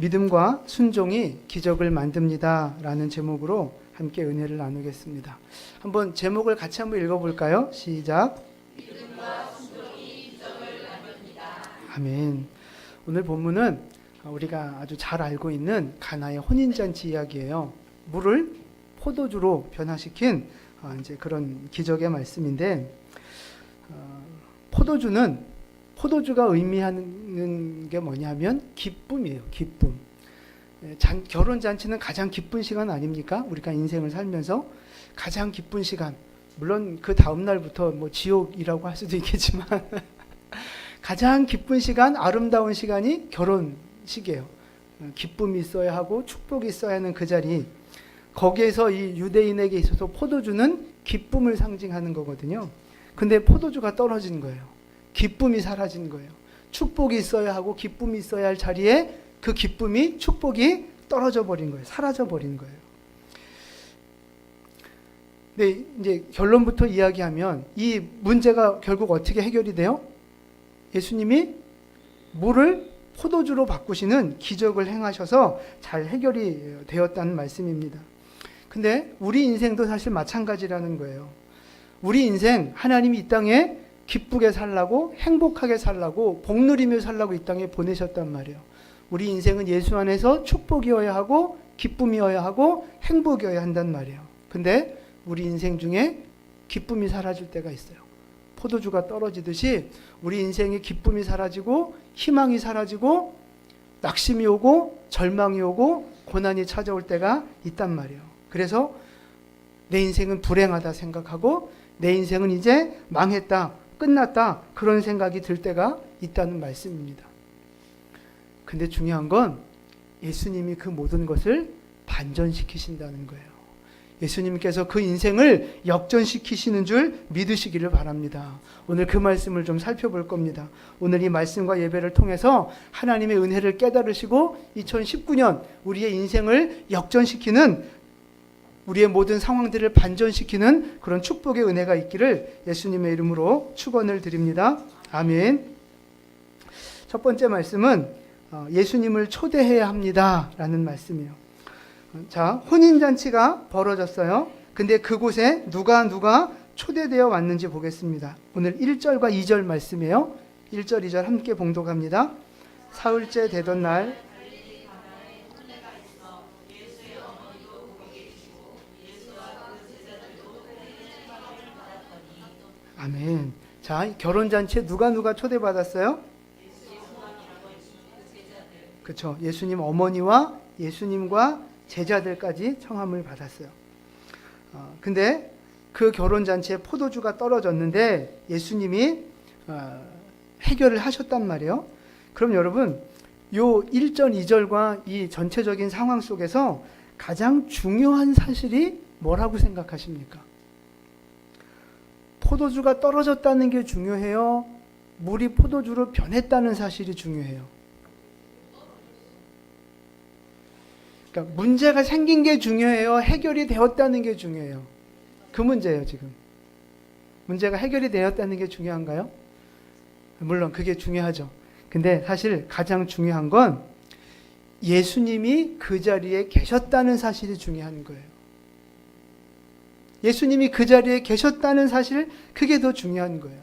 믿음과 순종이 기적을 만듭니다. 라는 제목으로 함께 은혜를 나누겠습니다. 한번 제목을 같이 한번 읽어볼까요? 시작. 아멘. 오늘 본문은 우리가 아주 잘 알고 있는 가나의 혼인잔치 이야기예요. 물을 포도주로 변화시킨 어, 이제 그런 기적의 말씀인데 어, 포도주는 포도주가 의미하는 게 뭐냐면 기쁨이에요. 기쁨. 예, 잔, 결혼 잔치는 가장 기쁜 시간 아닙니까? 우리가 인생을 살면서 가장 기쁜 시간. 물론 그 다음 날부터 뭐 지옥이라고 할 수도 있겠지만 가장 기쁜 시간, 아름다운 시간이 결혼식이에요. 어, 기쁨이 있어야 하고 축복이 있어야 하는 그 자리. 거기에서 이 유대인에게 있어서 포도주는 기쁨을 상징하는 거거든요. 근데 포도주가 떨어진 거예요. 기쁨이 사라진 거예요. 축복이 있어야 하고 기쁨이 있어야 할 자리에 그 기쁨이 축복이 떨어져 버린 거예요. 사라져 버린 거예요. 네, 이제 결론부터 이야기하면 이 문제가 결국 어떻게 해결이 돼요? 예수님이 물을 포도주로 바꾸시는 기적을 행하셔서 잘 해결이 되었다는 말씀입니다. 근데 우리 인생도 사실 마찬가지라는 거예요. 우리 인생 하나님이 이 땅에 기쁘게 살라고 행복하게 살라고 복 누리며 살라고 이 땅에 보내셨단 말이에요. 우리 인생은 예수 안에서 축복이어야 하고 기쁨이어야 하고 행복이어야 한단 말이에요. 근데 우리 인생 중에 기쁨이 사라질 때가 있어요. 포도주가 떨어지듯이 우리 인생의 기쁨이 사라지고 희망이 사라지고 낙심이 오고 절망이 오고 고난이 찾아올 때가 있단 말이에요. 그래서 내 인생은 불행하다 생각하고 내 인생은 이제 망했다, 끝났다 그런 생각이 들 때가 있다는 말씀입니다. 근데 중요한 건 예수님이 그 모든 것을 반전시키신다는 거예요. 예수님께서 그 인생을 역전시키시는 줄 믿으시기를 바랍니다. 오늘 그 말씀을 좀 살펴볼 겁니다. 오늘 이 말씀과 예배를 통해서 하나님의 은혜를 깨달으시고 2019년 우리의 인생을 역전시키는 우리의 모든 상황들을 반전시키는 그런 축복의 은혜가 있기를 예수님의 이름으로 축원을 드립니다. 아멘. 첫 번째 말씀은 어, 예수님을 초대해야 합니다라는 말씀이에요. 자, 혼인 잔치가 벌어졌어요. 근데 그곳에 누가 누가 초대되어 왔는지 보겠습니다. 오늘 1절과 2절 말씀이에요. 1절, 2절 함께 봉독합니다. 사흘째 되던 날 아멘. 자, 결혼잔치에 누가 누가 초대받았어요? 그렇죠. 예수님 어머니와 예수님과 제자들까지 청함을 받았어요. 어, 근데 그 결혼 잔치에 포도주가 떨어졌는데 예수님이 어, 해결을 하셨단 말이에요. 그럼 여러분 요 1절 2절과 이 전체적인 상황 속에서 가장 중요한 사실이 뭐라고 생각하십니까? 포도주가 떨어졌다는 게 중요해요. 물이 포도주로 변했다는 사실이 중요해요. 그러니까 문제가 생긴 게 중요해요. 해결이 되었다는 게 중요해요. 그 문제예요, 지금. 문제가 해결이 되었다는 게 중요한가요? 물론 그게 중요하죠. 근데 사실 가장 중요한 건 예수님이 그 자리에 계셨다는 사실이 중요한 거예요. 예수님이 그 자리에 계셨다는 사실, 그게 더 중요한 거예요.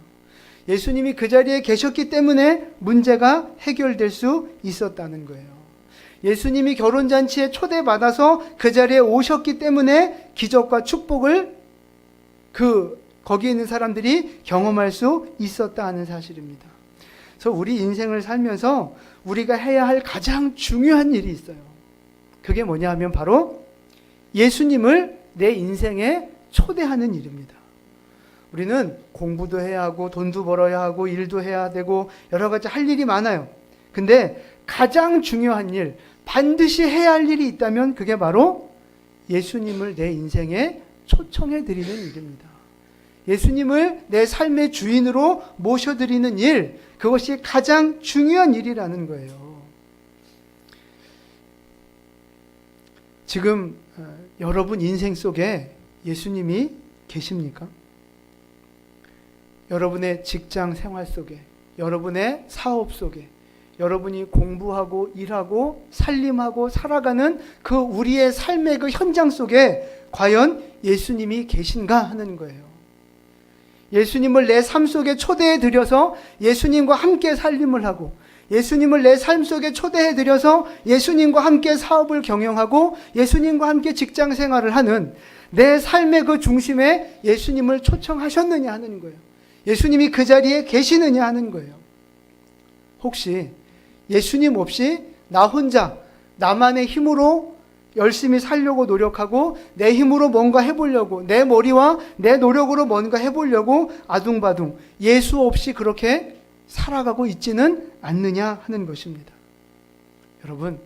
예수님이 그 자리에 계셨기 때문에 문제가 해결될 수 있었다는 거예요. 예수님이 결혼잔치에 초대받아서 그 자리에 오셨기 때문에 기적과 축복을 그, 거기에 있는 사람들이 경험할 수 있었다 하는 사실입니다. 그래서 우리 인생을 살면서 우리가 해야 할 가장 중요한 일이 있어요. 그게 뭐냐 하면 바로 예수님을 내 인생에 초대하는 일입니다. 우리는 공부도 해야 하고 돈도 벌어야 하고 일도 해야 되고 여러 가지 할 일이 많아요. 근데 가장 중요한 일, 반드시 해야 할 일이 있다면 그게 바로 예수님을 내 인생에 초청해 드리는 일입니다. 예수님을 내 삶의 주인으로 모셔드리는 일, 그것이 가장 중요한 일이라는 거예요. 지금 어, 여러분 인생 속에 예수님이 계십니까? 여러분의 직장 생활 속에, 여러분의 사업 속에, 여러분이 공부하고 일하고 살림하고 살아가는 그 우리의 삶의 그 현장 속에 과연 예수님이 계신가 하는 거예요. 예수님을 내 삶 속에 초대해 드려서 예수님과 함께 살림을 하고 예수님을 내 삶 속에 초대해 드려서 예수님과 함께 사업을 경영하고 예수님과 함께 직장 생활을 하는 내 삶의 그 중심에 예수님을 초청하셨느냐 하는 거예요. 예수님이 그 자리에 계시느냐 하는 거예요. 혹시 예수님 없이 나 혼자 나만의 힘으로 열심히 살려고 노력하고 내 힘으로 뭔가 해보려고 내 머리와 내 노력으로 뭔가 해보려고 아둥바둥 예수 없이 그렇게 살아가고 있지는 않느냐 하는 것입니다. 여러분,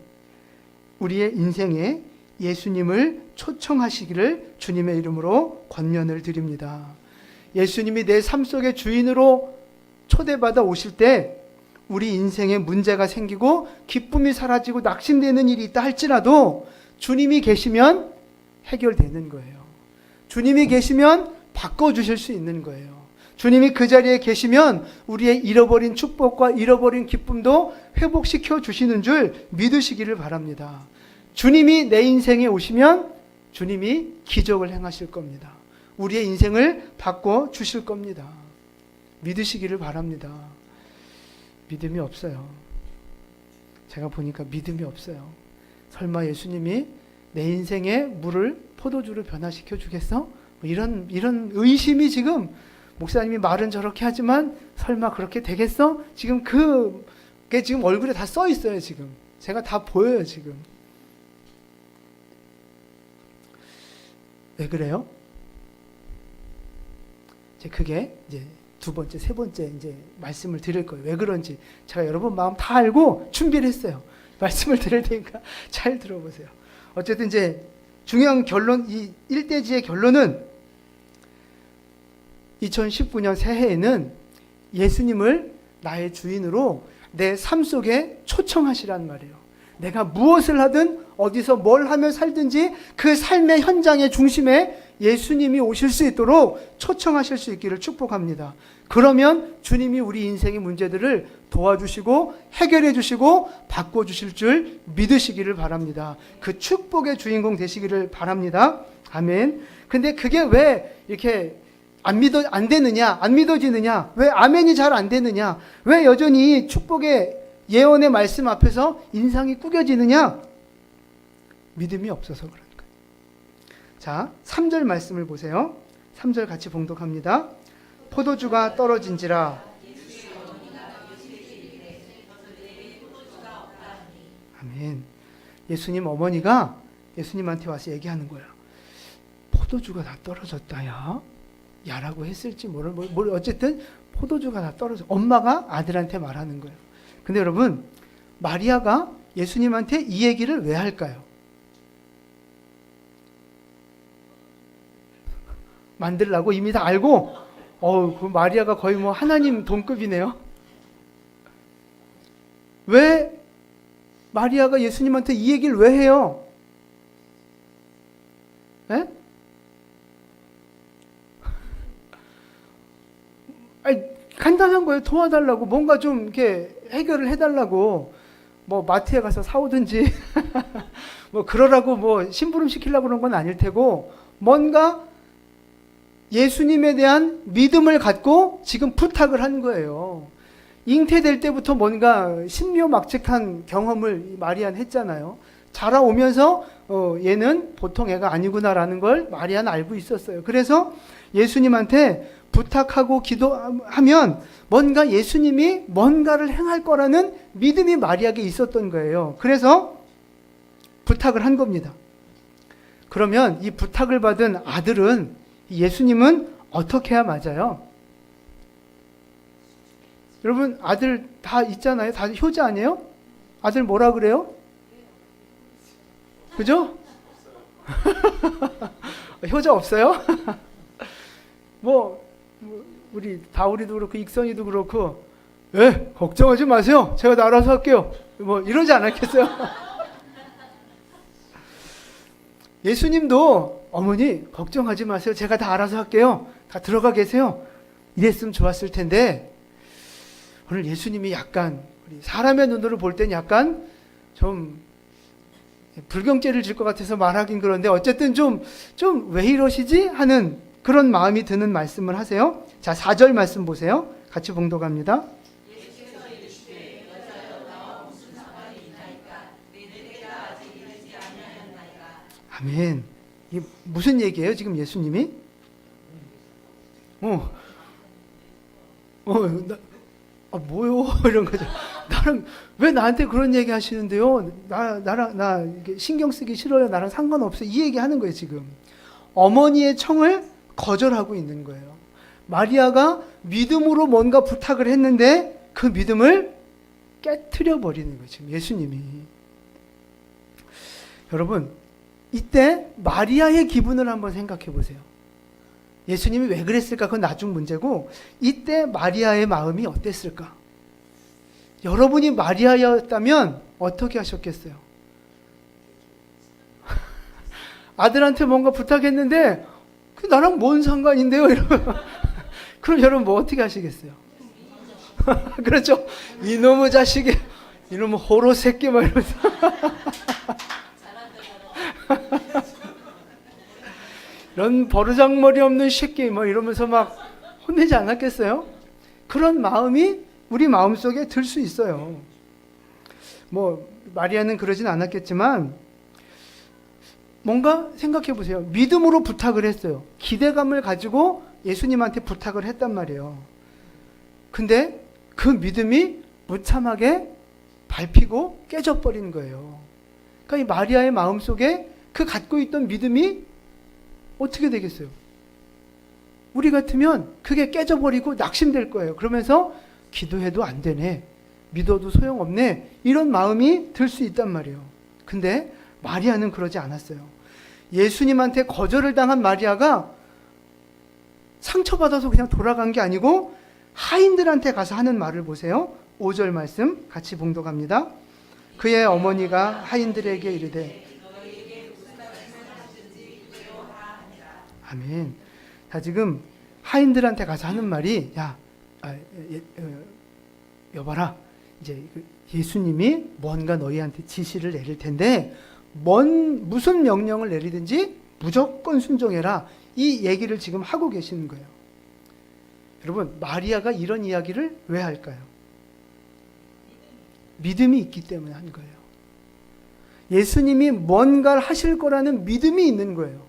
우리의 인생에 예수님을 초청하시기를 주님의 이름으로 권면을 드립니다. 예수님이 내 삶 속의 주인으로 초대받아 오실 때 우리 인생에 문제가 생기고 기쁨이 사라지고 낙심되는 일이 있다 할지라도 주님이 계시면 해결되는 거예요. 주님이 계시면 바꿔주실 수 있는 거예요. 주님이 그 자리에 계시면 우리의 잃어버린 축복과 잃어버린 기쁨도 회복시켜 주시는 줄 믿으시기를 바랍니다. 주님이 내 인생에 오시면 주님이 기적을 행하실 겁니다. 우리의 인생을 바꿔 주실 겁니다. 믿으시기를 바랍니다. 믿음이 없어요. 제가 보니까 믿음이 없어요. 설마 예수님이 내 인생의 물을 포도주로 변화시켜 주겠어? 뭐 이런 이런 의심이 지금 목사님이 말은 저렇게 하지만 설마 그렇게 되겠어? 지금 그게 지금 얼굴에 다 써 있어요, 지금. 제가 다 보여요, 지금. 왜 그래요? 이제 그게 이제 두 번째, 세 번째 이제 말씀을 드릴 거예요. 왜 그런지 제가 여러분 마음 다 알고 준비를 했어요. 말씀을 드릴 테니까 잘 들어보세요. 어쨌든 이제 중요한 결론, 이 일대지의 결론은 2019년 새해에는 예수님을 나의 주인으로 내 삶 속에 초청하시란 말이에요. 내가 무엇을 하든 어디서 뭘 하며 살든지 그 삶의 현장의 중심에 예수님이 오실 수 있도록 초청하실 수 있기를 축복합니다. 그러면 주님이 우리 인생의 문제들을 도와주시고 해결해 주시고 바꿔 주실 줄 믿으시기를 바랍니다. 그 축복의 주인공 되시기를 바랍니다. 아멘. 근데 그게 왜 이렇게 안 믿어 안 되느냐? 안 믿어지느냐? 왜 아멘이 잘 안 되느냐? 왜 여전히 축복의 예언의 말씀 앞에서 인상이 꾸겨지느냐? 믿음이 없어서 그런 거예요. 자, 3절 말씀을 보세요. 3절 같이 봉독합니다. 포도주가 떨어진지라 아멘. 예수님 어머니가 예수님한테 와서 얘기하는 거예요. 포도주가 다 떨어졌다, 야. 야라고 했을지 모를, 뭘, 뭘 어쨌든 포도주가 다 떨어져. 엄마가 아들한테 말하는 거예요. 근데 여러분, 마리아가 예수님한테 이 얘기를 왜 할까요? 만들라고 이미 다 알고, 어우, 그 마리아가 거의 뭐 하나님 동급이네요. 왜 마리아가 예수님한테 이 얘기를 왜 해요? 에? 아니, 간단한 거예요. 도와달라고. 뭔가 좀 이렇게 해결을 해달라고. 뭐 마트에 가서 사오든지, 뭐 그러라고 뭐 심부름 시키려고 그런 건 아닐 테고, 뭔가 예수님에 대한 믿음을 갖고 지금 부탁을 한 거예요. 잉태될 때부터 뭔가 신묘막측한 경험을 마리안 했잖아요. 자라오면서 어, 얘는 보통 애가 아니구나라는 걸 마리아는 알고 있었어요. 그래서 예수님한테 부탁하고 기도하면 뭔가 예수님이 뭔가를 행할 거라는 믿음이 마리아에게 있었던 거예요. 그래서 부탁을 한 겁니다. 그러면 이 부탁을 받은 아들은 예수님은 어떻게 해야 맞아요? 여러분 아들 다 있잖아요. 다 효자 아니에요? 아들 뭐라 그래요? 그죠? 효자 없어요? 뭐 우리 다우리도 그렇고 익선이도 그렇고 예 걱정하지 마세요. 제가 다 알아서 할게요. 뭐 이러지 않았겠어요? 예수님도 어머니 걱정하지 마세요. 제가 다 알아서 할게요. 다 들어가 계세요. 이랬으면 좋았을 텐데 오늘 예수님이 약간 사람의 눈으로 볼 땐 약간 좀 불경죄를 질 것 같아서 말하긴 그런데 어쨌든 좀 좀 왜 이러시지 하는 그런 마음이 드는 말씀을 하세요. 자, 4절 말씀 보세요. 같이 봉독합니다. 아멘. 이게 무슨 얘기예요, 지금 예수님이? 어, 어, 나, 아, 뭐요? 이런 거죠. 나랑, 왜 나한테 그런 얘기 하시는데요? 나, 나랑, 나, 신경 쓰기 싫어요. 나랑 상관없어. 이 얘기 하는 거예요, 지금. 어머니의 청을 거절하고 있는 거예요. 마리아가 믿음으로 뭔가 부탁을 했는데 그 믿음을 깨트려 버리는 거예요, 예수님이. 여러분, 이때 마리아의 기분을 한번 생각해 보세요. 예수님이 왜 그랬을까? 그건 나중 문제고, 이때 마리아의 마음이 어땠을까? 여러분이 마리아였다면 어떻게 하셨겠어요? 아들한테 뭔가 부탁했는데, 그 나랑 뭔 상관인데요? 이러면. 그럼 여러분 뭐 어떻게 하시겠어요? 그렇죠? 이놈의 자식이, 이놈의 호로 새끼, 막 이러면서. 이런 버르장머리 없는 새끼 뭐 이러면서 막 혼내지 않았겠어요? 그런 마음이 우리 마음속에 들 수 있어요. 뭐 마리아는 그러진 않았겠지만 뭔가 생각해 보세요. 믿음으로 부탁을 했어요. 기대감을 가지고 예수님한테 부탁을 했단 말이에요. 근데 그 믿음이 무참하게 밟히고 깨져버린 거예요. 그러니까 이 마리아의 마음 속에 그 갖고 있던 믿음이 어떻게 되겠어요? 우리 같으면 그게 깨져버리고 낙심될 거예요. 그러면서 기도해도 안 되네. 믿어도 소용없네. 이런 마음이 들 수 있단 말이에요. 근데 마리아는 그러지 않았어요. 예수님한테 거절을 당한 마리아가 상처받아서 그냥 돌아간 게 아니고 하인들한테 가서 하는 말을 보세요. 5절 말씀 같이 봉독합니다. 그의 어머니가 하인들에게 이르되 아멘. 자 지금 하인들한테 가서 하는 말이 야 아, 예, 어, 여봐라 이제 그 예수님이 뭔가 너희한테 지시를 내릴 텐데 뭔 무슨 명령을 내리든지 무조건 순종해라 이 얘기를 지금 하고 계시는 거예요. 여러분 마리아가 이런 이야기를 왜 할까요? 믿음이 있기 때문에 한 거예요. 예수님이 뭔가를 하실 거라는 믿음이 있는 거예요.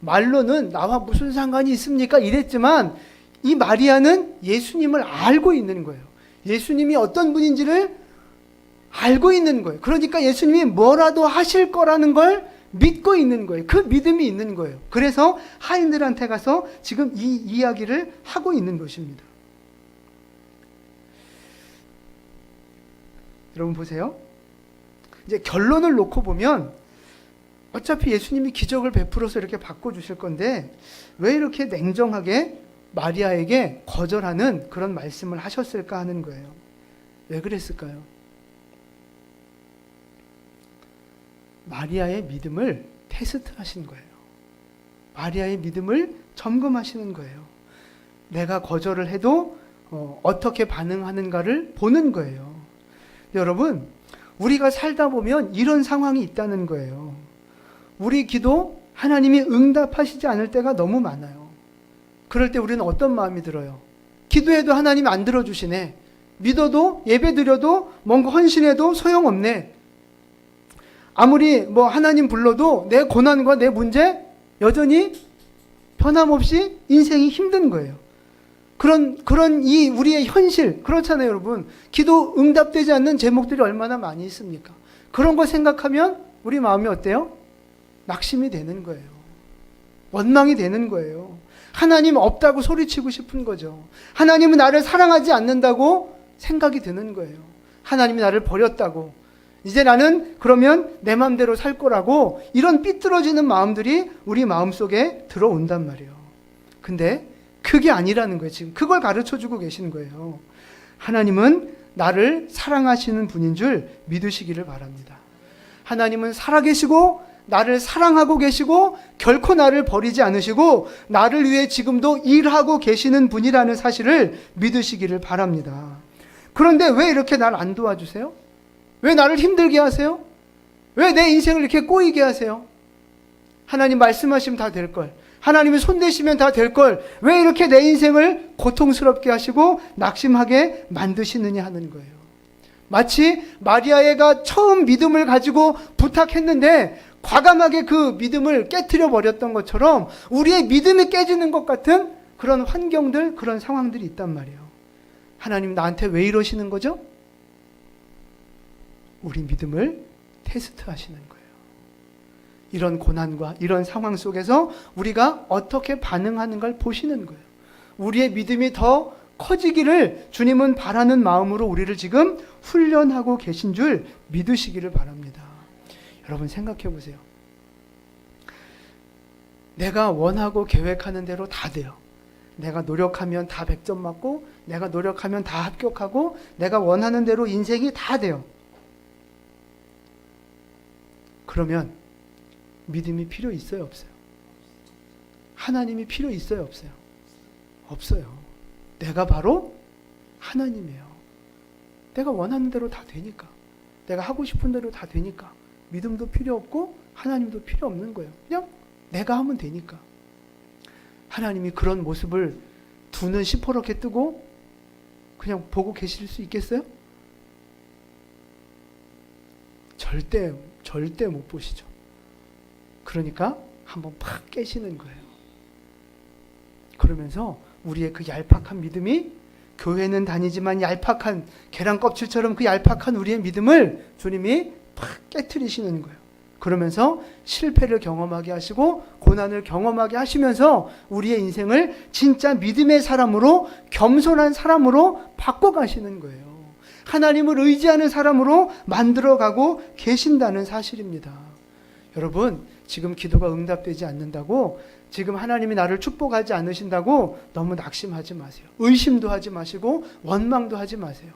말로는 나와 무슨 상관이 있습니까? 이랬지만 이 마리아는 예수님을 알고 있는 거예요. 예수님이 어떤 분인지를 알고 있는 거예요. 그러니까 예수님이 뭐라도 하실 거라는 걸 믿고 있는 거예요. 그 믿음이 있는 거예요. 그래서 하인들한테 가서 지금 이 이야기를 하고 있는 것입니다. 여러분 보세요. 이제 결론을 놓고 보면 어차피 예수님이 기적을 베풀어서 이렇게 바꿔주실 건데 왜 이렇게 냉정하게 마리아에게 거절하는 그런 말씀을 하셨을까 하는 거예요. 왜 그랬을까요? 마리아의 믿음을 테스트 하신 거예요. 마리아의 믿음을 점검하시는 거예요. 내가 거절을 해도 어, 어떻게 반응하는가를 보는 거예요. 여러분, 우리가 살다 보면 이런 상황이 있다는 거예요. 우리 기도 하나님이 응답하시지 않을 때가 너무 많아요. 그럴 때 우리는 어떤 마음이 들어요? 기도해도 하나님 안 들어주시네. 믿어도 예배 드려도 뭔가 헌신해도 소용없네. 아무리 뭐 하나님 불러도 내 고난과 내 문제 여전히 변함없이 인생이 힘든 거예요. 그런 그런 이 우리의 현실 그렇잖아요, 여러분. 기도 응답되지 않는 제목들이 얼마나 많이 있습니까? 그런 거 생각하면 우리 마음이 어때요? 낙심이 되는 거예요. 원망이 되는 거예요. 하나님 없다고 소리치고 싶은 거죠. 하나님은 나를 사랑하지 않는다고 생각이 드는 거예요. 하나님이 나를 버렸다고. 이제 나는 그러면 내 마음대로 살 거라고 이런 삐뚤어지는 마음들이 우리 마음속에 들어온단 말이에요. 근데 그게 아니라는 거예요. 지금 그걸 가르쳐 주고 계시는 거예요. 하나님은 나를 사랑하시는 분인 줄 믿으시기를 바랍니다. 하나님은 살아계시고 나를 사랑하고 계시고 결코 나를 버리지 않으시고 나를 위해 지금도 일하고 계시는 분이라는 사실을 믿으시기를 바랍니다. 그런데 왜 이렇게 날 안 도와주세요? 왜 나를 힘들게 하세요? 왜 내 인생을 이렇게 꼬이게 하세요? 하나님 말씀하시면 다 될 걸. 하나님이 손대시면 다 될 걸. 왜 이렇게 내 인생을 고통스럽게 하시고 낙심하게 만드시느냐 하는 거예요. 마치 마리아가 처음 믿음을 가지고 부탁했는데 과감하게 그 믿음을 깨뜨려 버렸던 것처럼 우리의 믿음이 깨지는 것 같은 그런 환경들, 그런 상황들이 있단 말이에요. 하나님 나한테 왜 이러시는 거죠? 우리 믿음을 테스트 하시는 거예요. 이런 고난과 이런 상황 속에서 우리가 어떻게 반응하는 걸 보시는 거예요. 우리의 믿음이 더 커지기를 주님은 바라는 마음으로 우리를 지금 훈련하고 계신 줄 믿으시기를 바랍니다. 여러분 생각해 보세요. 내가 원하고 계획하는 대로 다 돼요. 내가 노력하면 다 100점 맞고, 내가 노력하면 다 합격하고, 내가 원하는 대로 인생이 다 돼요. 그러면 믿음이 필요 있어요, 없어요? 하나님이 필요 있어요, 없어요? 없어요. 내가 바로 하나님이에요. 내가 원하는 대로 다 되니까. 내가 하고 싶은 대로 다 되니까. 믿음도 필요 없고 하나님도 필요 없는 거예요. 그냥 내가 하면 되니까. 하나님이 그런 모습을 두 눈 시퍼렇게 뜨고 그냥 보고 계실 수 있겠어요? 절대, 절대 못 보시죠. 그러니까 한번 팍 깨시는 거예요. 그러면서 우리의 그 얄팍한 믿음이 교회는 다니지만 얄팍한 계란 껍질처럼 그 얄팍한 우리의 믿음을 주님이 팍 깨뜨리시는 거예요. 그러면서 실패를 경험하게 하시고 고난을 경험하게 하시면서 우리의 인생을 진짜 믿음의 사람으로 겸손한 사람으로 바꿔 가시는 거예요. 하나님을 의지하는 사람으로 만들어 가고 계신다는 사실입니다. 여러분, 지금 기도가 응답되지 않는다고 지금 하나님이 나를 축복하지 않으신다고 너무 낙심하지 마세요. 의심도 하지 마시고 원망도 하지 마세요.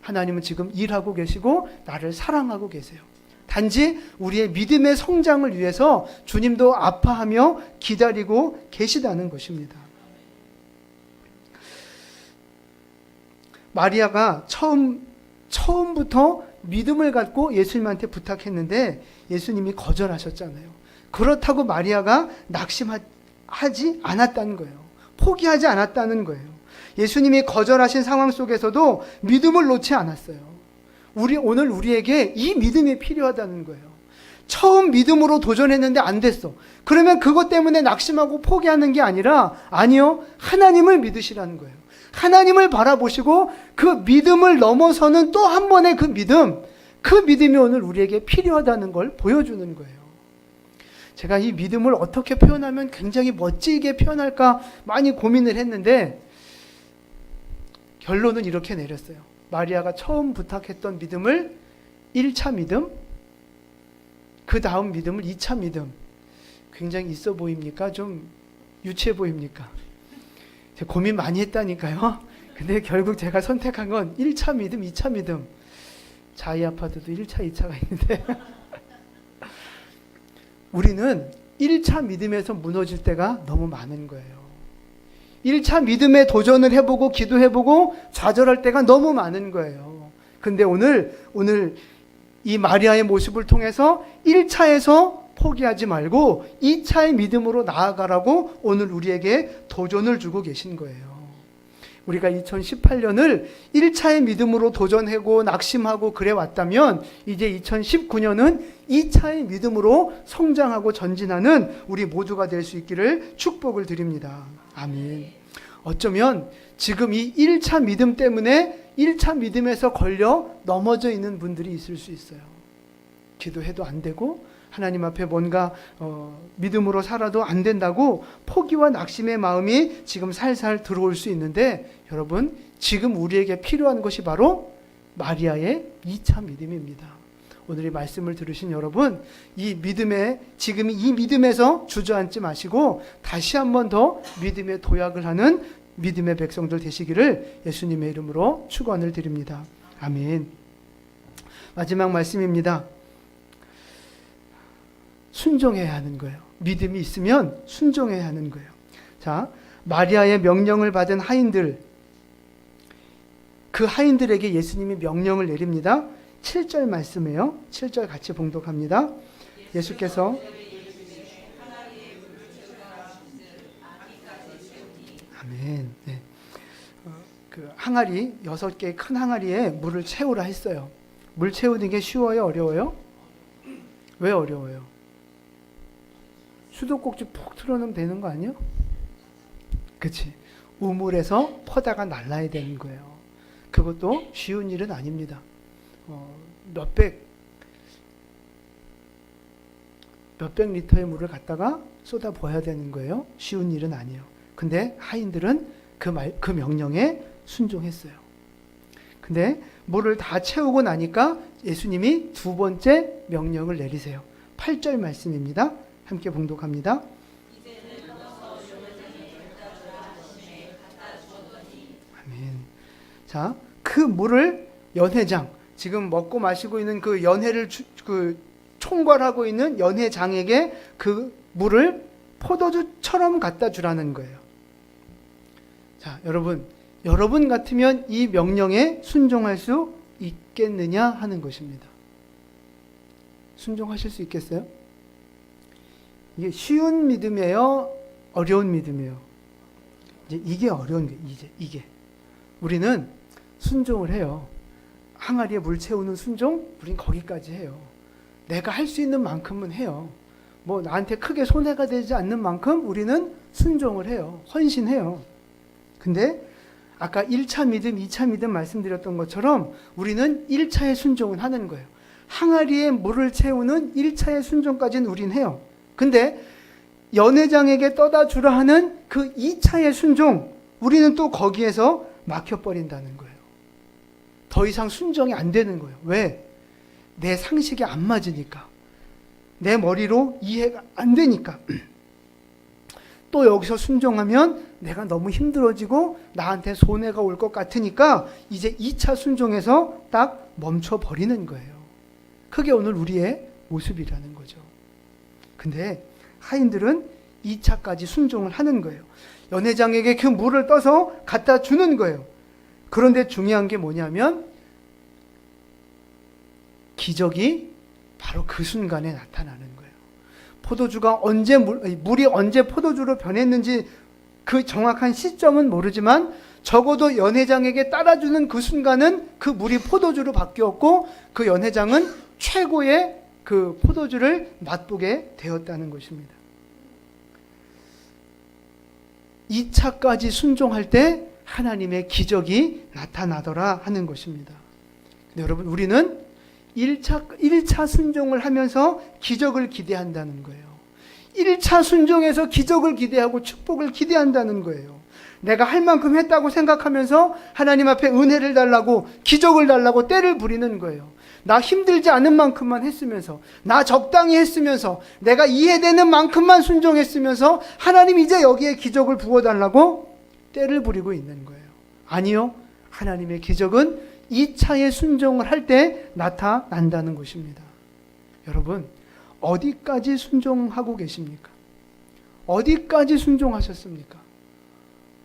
하나님은 지금 일하고 계시고 나를 사랑하고 계세요. 단지 우리의 믿음의 성장을 위해서 주님도 아파하며 기다리고 계시다는 것입니다. 마리아가 처음 처음부터 믿음을 갖고 예수님한테 부탁했는데 예수님이 거절하셨잖아요. 그렇다고 마리아가 낙심하지 않았다는 거예요. 포기하지 않았다는 거예요. 예수님이 거절하신 상황 속에서도 믿음을 놓지 않았어요. 우리 오늘 우리에게 이 믿음이 필요하다는 거예요. 처음 믿음으로 도전했는데 안 됐어. 그러면 그것 때문에 낙심하고 포기하는 게 아니라 아니요. 하나님을 믿으시라는 거예요. 하나님을 바라보시고 그 믿음을 넘어서는 또 한 번의 그 믿음, 그 믿음이 오늘 우리에게 필요하다는 걸 보여주는 거예요. 제가 이 믿음을 어떻게 표현하면 굉장히 멋지게 표현할까 많이 고민을 했는데 결론은 이렇게 내렸어요. 마리아가 처음 부탁했던 믿음을 1차 믿음, 그 다음 믿음을 2차 믿음. 굉장히 있어 보입니까? 좀 유치해 보입니까? 고민 많이 했다니까요. 근데 결국 제가 선택한 건 1차 믿음, 2차 믿음. 자이 아파트도 1차, 2차가 있는데. 우리는 1차 믿음에서 무너질 때가 너무 많은 거예요. 1차 믿음에 도전을 해보고 기도해보고 좌절할 때가 너무 많은 거예요. 근데 오늘, 오늘 이 마리아의 모습을 통해서 1차에서 포기하지 말고 2차의 믿음으로 나아가라고 오늘 우리에게 도전을 주고 계신 거예요. 우리가 2018년을 1차의 믿음으로 도전하고 낙심하고 그래 왔다면 이제 2019년은 2차의 믿음으로 성장하고 전진하는 우리 모두가 될 수 있기를 축복을 드립니다. 아멘. 어쩌면 지금 이 1차 믿음 때문에 1차 믿음에서 걸려 넘어져 있는 분들이 있을 수 있어요. 기도해도 안 되고 하나님 앞에 뭔가 어, 믿음으로 살아도 안 된다고 포기와 낙심의 마음이 지금 살살 들어올 수 있는데 여러분 지금 우리에게 필요한 것이 바로 마리아의 2차 믿음입니다. 오늘 이 말씀을 들으신 여러분 이 믿음에 지금 이 믿음에서 주저앉지 마시고 다시 한번 더 믿음의 도약을 하는 믿음의 백성들 되시기를 예수님의 이름으로 축원을 드립니다. 아멘. 마지막 말씀입니다. 순종해야 하는 거예요. 믿음이 있으면 순종해야 하는 거예요. 자, 마리아의 명령을 받은 하인들 그 하인들에게 예수님이 명령을 내립니다. 7절 말씀이에요. 7절 같이 봉독합니다. 예수께서 아멘. 네. 어, 그 항아리 여섯 개의 큰 항아리에 물을 채우라 했어요. 물 채우는 게 쉬워요, 어려워요? 왜 어려워요? 수도꼭지 푹 틀어놓으면 되는 거 아니요? 그치. 우물에서 퍼다가 날라야 되는 거예요. 그것도 쉬운 일은 아닙니다. 어, 몇백, 몇백 리터의 물을 갖다가 쏟아 부어야 되는 거예요. 쉬운 일은 아니에요. 근데 하인들은 그 말, 그 명령에 순종했어요. 근데 물을 다 채우고 나니까 예수님이 두 번째 명령을 내리세요. 8절 말씀입니다. 함께 봉독합니다. 아멘. 자, 그 물을 연회장, 지금 먹고 마시고 있는 그 연회를 주- 그 총괄하고 있는 연회장에게 그 물을 포도주처럼 갖다 주라는 거예요. 자, 여러분, 여러분 같으면 이 명령에 순종할 수 있겠느냐 하는 것입니다. 순종하실 수 있겠어요? 이게 쉬운 믿음이에요? 어려운 믿음이에요? 이제 이게 어려운 게 이제 이게 우리는 순종을 해요. 항아리에 물 채우는 순종, 우린 거기까지 해요. 내가 할 수 있는 만큼은 해요. 뭐 나한테 크게 손해가 되지 않는 만큼 우리는 순종을 해요. 헌신해요. 근데 아까 1차 믿음, 2차 믿음 말씀드렸던 것처럼 우리는 1차의 순종은 하는 거예요. 항아리에 물을 채우는 1차의 순종까지는 우린 해요. 근데 연회장에게 떠다 주라 하는 그 2차의 순종, 우리는 또 거기에서 막혀버린다는 거예요. 더 이상 순종이 안 되는 거예요. 왜? 내 상식이 안 맞으니까. 내 머리로 이해가 안 되니까. 또 여기서 순종하면 내가 너무 힘들어지고 나한테 손해가 올 것 같으니까 이제 2차 순종에서 딱 멈춰버리는 거예요. 그게 오늘 우리의 모습이라는 거죠. 근데 하인들은 2차까지 순종을 하는 거예요. 연회장에게 그 물을 떠서 갖다 주는 거예요. 그런데 중요한 게 뭐냐면 기적이 바로 그 순간에 나타나는 거예요. 포도주가 언제 물, 물이 언제 포도주로 변했는지 그 정확한 시점은 모르지만 적어도 연회장에게 따라주는 그 순간은 그 물이 포도주로 바뀌었고 그 연회장은 최고의 그 포도주를 맛보게 되었다는 것입니다. 2차까지 순종할 때 하나님의 기적이 나타나더라 하는 것입니다. 여러분, 우리는 1차, 1차 순종을 하면서 기적을 기대한다는 거예요. 1차 순종에서 기적을 기대하고 축복을 기대한다는 거예요. 내가 할 만큼 했다고 생각하면서 하나님 앞에 은혜를 달라고 기적을 달라고 때를 부리는 거예요. 나 힘들지 않은 만큼만 했으면서 나 적당히 했으면서 내가 이해되는 만큼만 순종했으면서 하나님 이제 여기에 기적을 부어 달라고 때를 부리고 있는 거예요. 아니요. 하나님의 기적은 2차의 순종을 할 때 나타난다는 것입니다. 여러분, 어디까지 순종하고 계십니까? 어디까지 순종하셨습니까?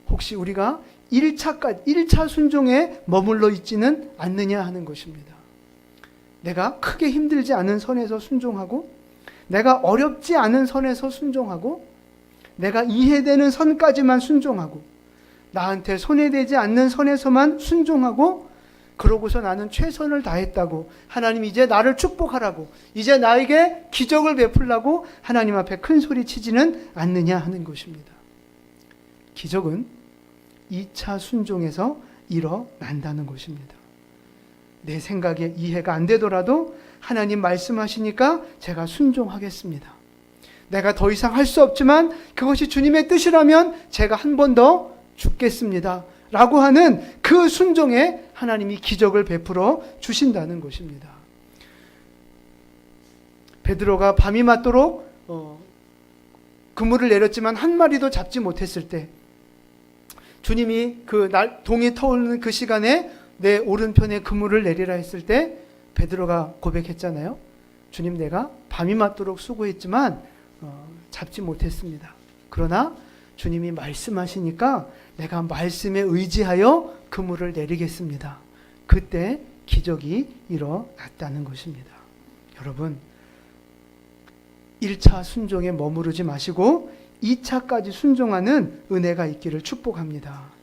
혹시 우리가 1차까지, 1차 순종에 머물러 있지는 않느냐 하는 것입니다. 내가 크게 힘들지 않은 선에서 순종하고, 내가 어렵지 않은 선에서 순종하고, 내가 이해되는 선까지만 순종하고, 나한테 손해되지 않는 선에서만 순종하고, 그러고서 나는 최선을 다했다고 하나님 이제 나를 축복하라고 이제 나에게 기적을 베풀라고 하나님 앞에 큰 소리 치지는 않느냐 하는 것입니다. 기적은 2차 순종에서 일어난다는 것입니다. 내 생각에 이해가 안 되더라도 하나님 말씀하시니까 제가 순종하겠습니다. 내가 더 이상 할 수 없지만 그것이 주님의 뜻이라면 제가 한 번 더 죽겠습니다. 라고 하는 그 순종에 하나님이 기적을 베풀어 주신다는 것입니다. 베드로가 밤이 맞도록 어, 그물을 내렸지만 한 마리도 잡지 못했을 때 주님이 그 날 동이 터오르는 그 시간에 내 오른편에 그물을 내리라 했을 때 베드로가 고백했잖아요. 주님 내가 밤이 맞도록 수고했지만 어, 잡지 못했습니다. 그러나 주님이 말씀하시니까 내가 말씀에 의지하여 그물을 내리겠습니다. 그때 기적이 일어났다는 것입니다. 여러분, 1차 순종에 머무르지 마시고 2차까지 순종하는 은혜가 있기를 축복합니다.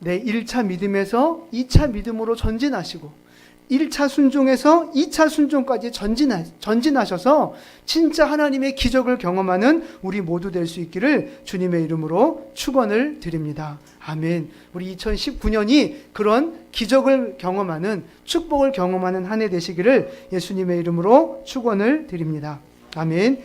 내 1차 믿음에서 2차 믿음으로 전진하시고 1차 순종에서 2차 순종까지 전진하, 전진하셔서 진짜 하나님의 기적을 경험하는 우리 모두 될 수 있기를 주님의 이름으로 축원을 드립니다. 아멘. 우리 2019년이 그런 기적을 경험하는 축복을 경험하는 한 해 되시기를 예수님의 이름으로 축원을 드립니다. 아멘.